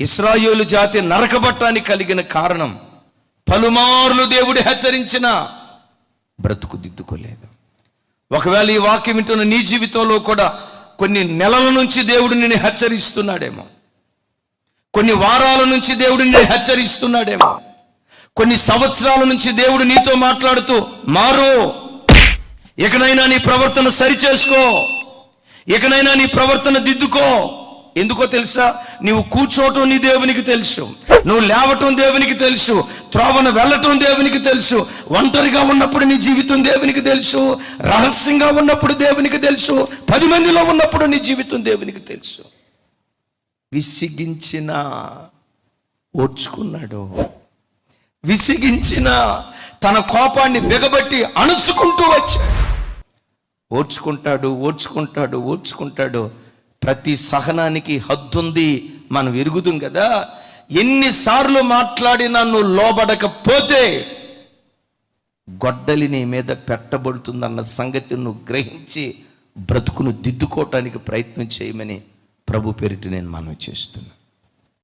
ఇస్రాయేలు జాతి నరకబట్టానికి కలిగిన కారణం పలుమార్లు దేవుడు హెచ్చరించిన బ్రతుకు దిద్దుకోలేదు. ఒకవేళ ఈ వాక్యం వింటున్న నీ జీవితంలో కూడా కొన్ని నెలల నుంచి దేవుడు నిన్ను హెచ్చరిస్తున్నాడేమో. కొన్ని వారాల నుంచి దేవుడు నిన్ను హెచ్చరిస్తున్నాడేమో. కొన్ని సంవత్సరాల నుంచి దేవుడు నీతో మాట్లాడుతూ మారు ఇకనైనా నీ ప్రవర్తన సరిచేసుకో. ఇకనైనా నీ ప్రవర్తన దిద్దుకో. ఎందుకో తెలుసా? నీవు కూర్చోవటం నీ దేవునికి తెలుసు. నువ్వు లేవటం దేవునికి తెలుసు. త్రోవను వెళ్ళటం దేవునికి తెలుసు. ఒంటరిగా ఉన్నప్పుడు నీ జీవితం దేవునికి తెలుసు. రహస్యంగా ఉన్నప్పుడు దేవునికి తెలుసు. పది మందిలో ఉన్నప్పుడు నీ జీవితం దేవునికి తెలుసు. విసిగించిన ఓడ్చుకున్నాడు విసిగించిన తన కోపాన్ని బిగబట్టి అణుచుకుంటూ వచ్చాడు. ఓడ్చుకుంటాడు ఓడ్చుకుంటాడు ఓడ్చుకుంటాడు ప్రతి సహనానికి హద్దుంది మనం ఎరుగుతాం కదా. ఎన్నిసార్లు మాట్లాడినా నువ్వు లోబడకపోతే గొడ్డలి నీ మీద పెట్టబడుతుందన్న సంగతి నువ్వు గ్రహించి బ్రతుకును దిద్దుకోవటానికి ప్రయత్నం చేయమని ప్రభు పేరిట నేను మనవి చేస్తున్నాను.